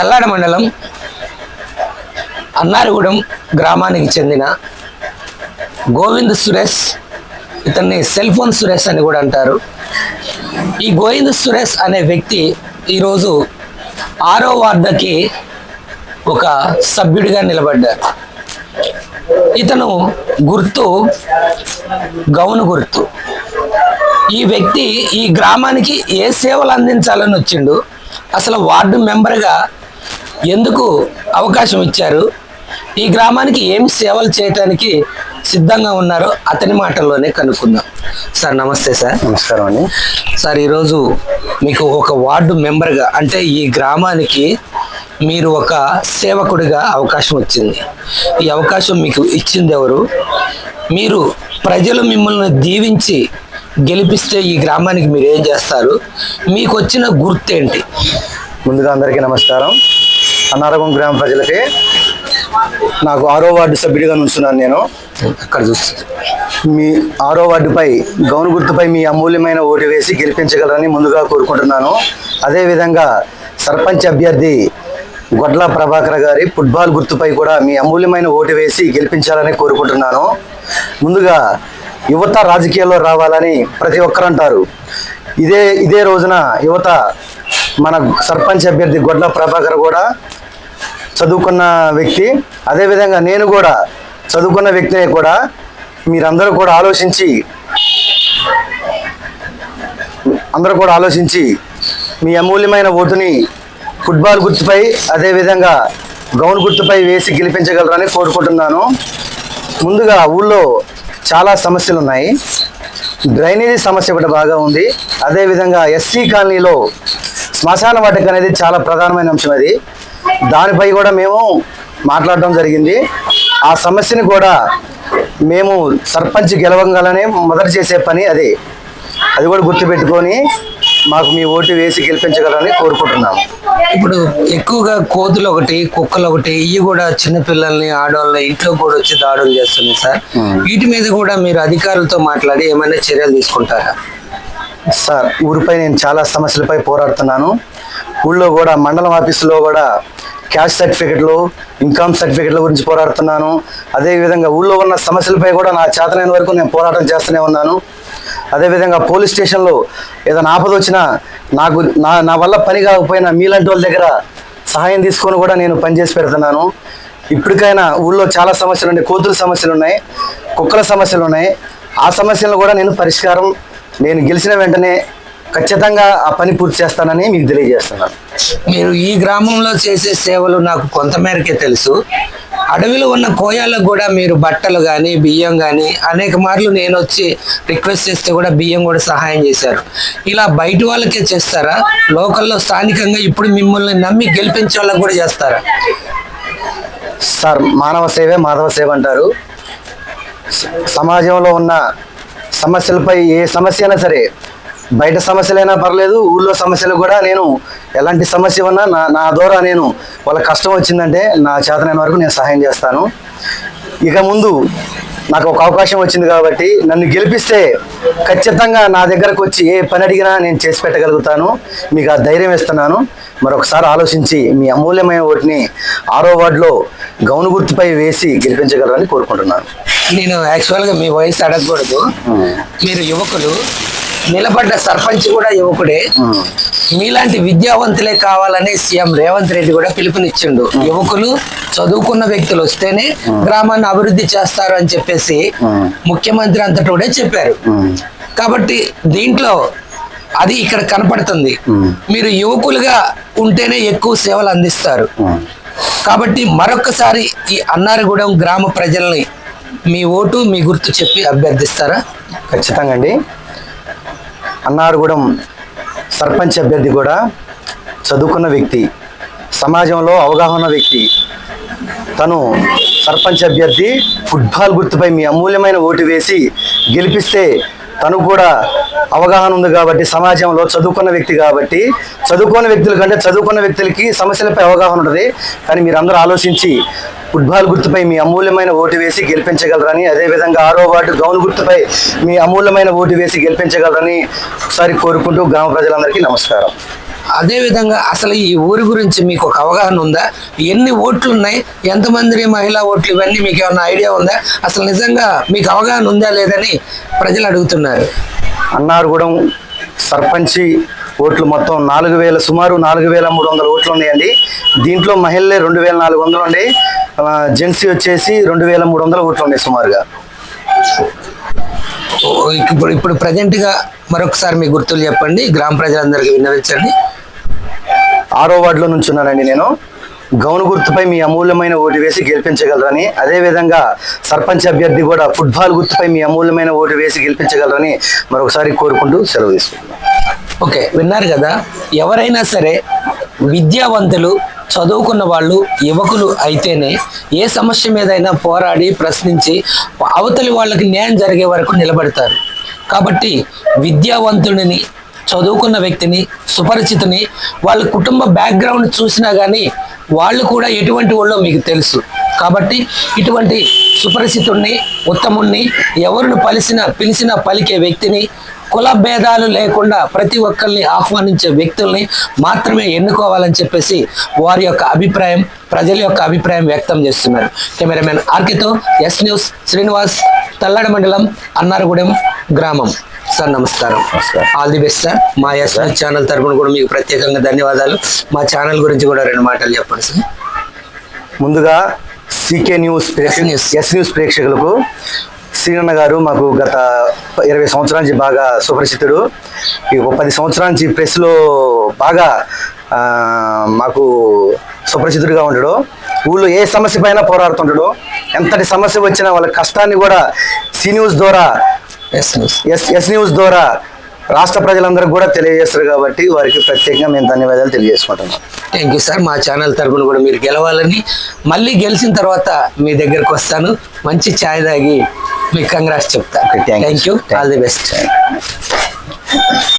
తల్లాడ మండలం అన్నారగూడెం గ్రామానికి చెందిన గోవింద్ సురేష్ ఇతన్ని సెల్ ఫోన్ సురేష్ అని కూడా అంటారు. ఈ గోవింద్ సురేష్ అనే వ్యక్తి ఈరోజు ఆరో వార్డుకి ఒక సభ్యుడిగా నిలబడ్డారు. ఇతను గుర్తు గౌను గుర్తు. ఈ వ్యక్తి ఈ గ్రామానికి ఏ సేవలు అందించాలని వచ్చిండు అసలు వార్డు మెంబర్గా ఎందుకు అవకాశం ఇచ్చారు? ఈ గ్రామానికి ఏం సేవలు చేయటానికి సిద్ధంగా ఉన్నారో అతని మాటల్లోనే కనుక్కుందాం. సార్ నమస్తే సార్. నమస్కారం అండి. సార్ ఈరోజు మీకు ఒక వార్డు మెంబర్గా అంటే ఈ గ్రామానికి మీరు ఒక సేవకుడిగా అవకాశం వచ్చింది. ఈ అవకాశం మీకు ఇచ్చింది ఎవరు? మీరు ప్రజలు మిమ్మల్ని దీవించి గెలిపిస్తే ఈ గ్రామానికి మీరు ఏం చేస్తారు? మీకు వచ్చిన గుర్తేంటి? ముందుగా అందరికీ నమస్కారం. అన్నారగం గ్రామ ప్రజలకి నాకు ఆరో వార్డు సభ్యుడిగా నుంచున్నాను నేను. అక్కడ చూస్తే. మీ ఆరో వార్డుపై గౌను గుర్తుపై మీ అమూల్యమైన ఓటు వేసి గెలిపించగలరని ముందుగా కోరుకుంటున్నాను. అదేవిధంగా సర్పంచ్ అభ్యర్థి గొడ్ల ప్రభాకర్ గారి ఫుట్బాల్ గుర్తుపై కూడా మీ అమూల్యమైన ఓటు వేసి గెలిపించాలని కోరుకుంటున్నాను. ముందుగా యువత రాజకీయాల్లో రావాలని ప్రతి ఒక్కరు అంటారు. ఇదే ఇదే రోజున యువత మన సర్పంచ్ అభ్యర్థి గొడ్ల ప్రభాకర్ కూడా చదువుకున్న వ్యక్తి అదేవిధంగా నేను కూడా చదువుకున్న వ్యక్తినే కూడా మీరందరూ కూడా ఆలోచించి అందరూ కూడా ఆలోచించి మీ అమూల్యమైన ఓటుని ఫుట్బాల్ గుర్తుపై అదేవిధంగా గౌన్ గుర్తుపై వేసి గెలిపించగలరని కోరుకుంటున్నాను. ముందుగా ఊళ్ళో చాలా సమస్యలు ఉన్నాయి డ్రైనేజీ సమస్య ఒకటి బాగా ఉంది. అదేవిధంగా ఎస్సీ కాలనీలో శ్మశాన వాటిక అనేది చాలా ప్రధానమైన అంశం అది. దానిపై కూడా మేము మాట్లాడడం జరిగింది. ఆ సమస్యని కూడా మేము సర్పంచ్ గెలవంగానే మొదట చేసే పని అదే. అది కూడా గుర్తుపెట్టుకొని మాకు మీ ఓటు వేసి గెలిపించగలరని కోరుకుంటున్నాము. ఇప్పుడు ఎక్కువగా కోతులు ఒకటి కుక్కలు ఒకటి ఇవి కూడా చిన్నపిల్లల్ని ఆడవాళ్ళని ఇంట్లో కూడా వచ్చి దాడులు చేస్తున్నాయి సార్. వీటి మీద కూడా మీరు అధికారులతో మాట్లాడి ఏమైనా చర్యలు తీసుకుంటారా? సార్ ఊరిపై నేను చాలా సమస్యలపై పోరాడుతున్నాను. ఊళ్ళో కూడా మండలం ఆఫీసులో కూడా క్యాష్ సర్టిఫికెట్లు ఇన్కమ్ సర్టిఫికెట్ల గురించి పోరాడుతున్నాను. అదేవిధంగా ఊళ్ళో ఉన్న సమస్యలపై కూడా నా చేతనైన వరకు నేను పోరాటం చేస్తూనే ఉన్నాను. అదేవిధంగా పోలీస్ స్టేషన్లో ఏదైనా ఆపద వచ్చినా నాకు నా నా వల్ల పని కాకపోయినా మీలాంటి వాళ్ళ దగ్గర సహాయం తీసుకొని కూడా నేను పనిచేసి పెడుతున్నాను. ఇప్పటికైనా ఊళ్ళో చాలా సమస్యలు ఉన్నాయి. కోతుల సమస్యలు ఉన్నాయి. కుక్కల సమస్యలు ఉన్నాయి. ఆ సమస్యలను కూడా నేను పరిష్కారం నేను గెలిచిన వెంటనే ఖచ్చితంగా ఆ పని పూర్తి చేస్తానని మీకు తెలియజేస్తున్నాను. మీరు ఈ గ్రామంలో చేసే సేవలు నాకు కొంతమేరకే తెలుసు. అడవిలో ఉన్న కోయాలకు కూడా మీరు బట్టలు కానీ బియ్యం కానీ అనేక మార్లు నేను వచ్చి రిక్వెస్ట్ చేస్తే కూడా బియ్యం కూడా సహాయం చేశారు. ఇలా బయట వాళ్ళకే చేస్తారా? లోకల్లో స్థానికంగా ఇప్పుడు మిమ్మల్ని నమ్మి గెలిపించే వాళ్ళకి కూడా చేస్తారా? సార్ మానవ సేవే మాధవ సేవ అంటారు. సమాజంలో ఉన్న సమస్యలపై ఏ సమస్య అయినా సరే బయట సమస్యలైనా పర్లేదు ఊళ్ళో సమస్యలు కూడా నేను ఎలాంటి సమస్య ఉన్నా నా నా ద్వారా నేను వాళ్ళ కష్టం వచ్చిందంటే నా చేతనైన వరకు నేను సహాయం చేస్తాను. ఇక ముందు నాకు ఒక అవకాశం వచ్చింది కాబట్టి నన్ను గెలిపిస్తే ఖచ్చితంగా నా దగ్గరకు వచ్చి ఏ పని అడిగినా నేను చేసి పెట్టగలుగుతాను. మీకు ఆ ధైర్యం ఇస్తున్నాను. మరొకసారి ఆలోచించి మీ అమూల్యమైన ఓటుని ఆరో వార్డులో గౌను గుర్తుపై వేసి గెలిపించగలరని కోరుకుంటున్నాను. నేను యాక్చువల్గా మీ వయసు అడగకూడదు. మీరు యువకులు నిలబడ్డ సర్పంచ్ కూడా యువకుడే. మీలాంటి విద్యావంతులే కావాలని సీఎం రేవంత్ రెడ్డి కూడా పిలుపునిచ్చిండు. యువకులు చదువుకున్న వ్యక్తులు వస్తేనే గ్రామాన్ని అభివృద్ధి చేస్తారు అని చెప్పేసి ముఖ్యమంత్రి అంతటి కూడా చెప్పారు. కాబట్టి దీంట్లో అది ఇక్కడ కనపడుతుంది. మీరు యువకులుగా ఉంటేనే ఎక్కువ సేవలు అందిస్తారు. కాబట్టి మరొకసారి ఈ అన్నారగూడెం గ్రామ ప్రజల్ని మీ ఓటు మీ గుర్తు చెప్పి అభ్యర్థిస్తారా? ఖచ్చితంగా అండి. అన్నారగూడెం సర్పంచ్ అభ్యర్థి కూడా చదువుకున్న వ్యక్తి సమాజంలో అవగాహన వ్యక్తి. తను సర్పంచ్ అభ్యర్థి ఫుట్బాల్ గుర్తుపై మీ అమూల్యమైన ఓటు వేసి గెలిపిస్తే తను కూడా అవగాహన ఉంది కాబట్టి సమాజంలో చదువుకున్న వ్యక్తి కాబట్టి చదువుకున్న వ్యక్తుల కంటే చదువుకున్న వ్యక్తులకి సమస్యలపై అవగాహన ఉంటుంది. కానీ మీరు అందరూ ఆలోచించి ఫుట్బాల్ గుర్తుపై మీ అమూల్యమైన ఓటు వేసి గెలిపించగలరని అదేవిధంగా ఆరో వార్డు గౌన్ గుర్తుపై మీ అమూల్యమైన ఓటు వేసి గెలిపించగలరని ఒకసారి కోరుకుంటూ గ్రామ ప్రజలందరికీ నమస్కారం. అదే విధంగా అసలు ఈ ఊరి గురించి మీకు ఒక అవగాహన ఉందా? ఎన్ని ఓట్లు ఉన్నాయి ఎంతమంది మహిళా ఓట్లు? ఇవన్నీ మీకు ఏమైనా ఐడియా ఉందా? అసలు నిజంగా మీకు అవగాహన ఉందా లేదని ప్రజలు అడుగుతున్నారు. అన్నారగూడెం సర్పంచి ఓట్లు మొత్తం నాలుగు వేల సుమారు నాలుగు వేల మూడు వందల ఓట్లు ఉన్నాయండి. దీంట్లో మహిళలే రెండు వేల నాలుగు వందలు ఉండి జెంట్సీ వచ్చేసి రెండు వేల మూడు వందల ఓట్లు ఉన్నాయి సుమారుగా. ఇప్పుడు ఇప్పుడు ప్రజెంట్గా మరొకసారి మీ గుర్తులు చెప్పండి. గ్రామ ప్రజలందరికీ విన్నవించండి. ఆరో వార్డులో నుంచున్నానండి నేను. గౌను గుర్తుపై మీ అమూల్యమైన ఓటు వేసి గెలిపించగలరని అదేవిధంగా సర్పంచ్ అభ్యర్థి కూడా ఫుట్బాల్ గుర్తుపై మీ అమూల్యమైన ఓటు వేసి గెలిపించగలరని మరొకసారి కోరుకుంటూ సెలవు తీసుకుంటున్నాను. ఓకే విన్నారు కదా? ఎవరైనా సరే విద్యావంతులు చదువుకున్న వాళ్ళు యువకులు అయితేనే ఏ సమస్య మీదైనా పోరాడి ప్రశ్నించి అవతలి వాళ్ళకి న్యాయం జరిగే వరకు నిలబడతారు. కాబట్టి విద్యావంతుడిని చదువుకున్న వ్యక్తిని సుపరిచితిని వాళ్ళ కుటుంబ బ్యాక్గ్రౌండ్ చూసినా కానీ వాళ్ళు కూడా ఎటువంటి వాళ్ళో మీకు తెలుసు. కాబట్టి ఇటువంటి సుపరిచితుణ్ణి ఉత్తముణ్ణి ఎవరిని పలిసిన పిలిచిన పలికే వ్యక్తిని కుల భేదాలు లేకుండా ప్రతి ఒక్కరిని ఆహ్వానించే వ్యక్తుల్ని మాత్రమే ఎన్నుకోవాలని చెప్పేసి వారి యొక్క అభిప్రాయం ప్రజల యొక్క అభిప్రాయం వ్యక్తం చేస్తున్నారు. కెమెరామెన్ ఆర్కితో ఎస్ న్యూస్ శ్రీనివాస్ తల్లడ మండలం అన్నారగూడెం గ్రామం. సార్ నమస్కారం. నమస్కారం. ఆల్ ది బెస్ట్ సార్ మా ఎస్ ఛానల్ తరపున కూడా మీకు ప్రత్యేకంగా ధన్యవాదాలు. మా ఛానల్ గురించి కూడా రెండు మాటలు చెప్పండి సార్ ముందుగా CK news news. S news ప్రేక్షకులకు శ్రీరన్న గారు మాకు గత ఇరవై సంవత్సరాల నుంచి బాగా సుపరిచితుడు. ఈ పది సంవత్సరాల నుంచి ప్రెస్లో బాగా మాకు సుపరిచితుడిగా ఉండడు ఊళ్ళో ఏ సమస్య పైన పోరాడుతుంటాడు. ఎంతటి సమస్య వచ్చినా వాళ్ళ కష్టాన్ని కూడా సి న్యూస్ ద్వారా ఎస్ న్యూస్ ఎస్ న్యూస్ ద్వారా రాష్ట్ర ప్రజలందరికీ కూడా తెలియజేస్తారు కాబట్టి వారికి ప్రత్యేకంగా మేము ధన్యవాదాలు తెలియజేసుకుంటున్నాం. థ్యాంక్ యూ సార్ మా ఛానల్ తరపున కూడా మీరు గెలవాలని మళ్ళీ గెలిచిన తర్వాత మీ దగ్గరకు వస్తాను. మంచి ఛాయ్ తాగి మీకు కంగ్రాట్స్ చెప్తా. Okay, thank you. Thank you all the best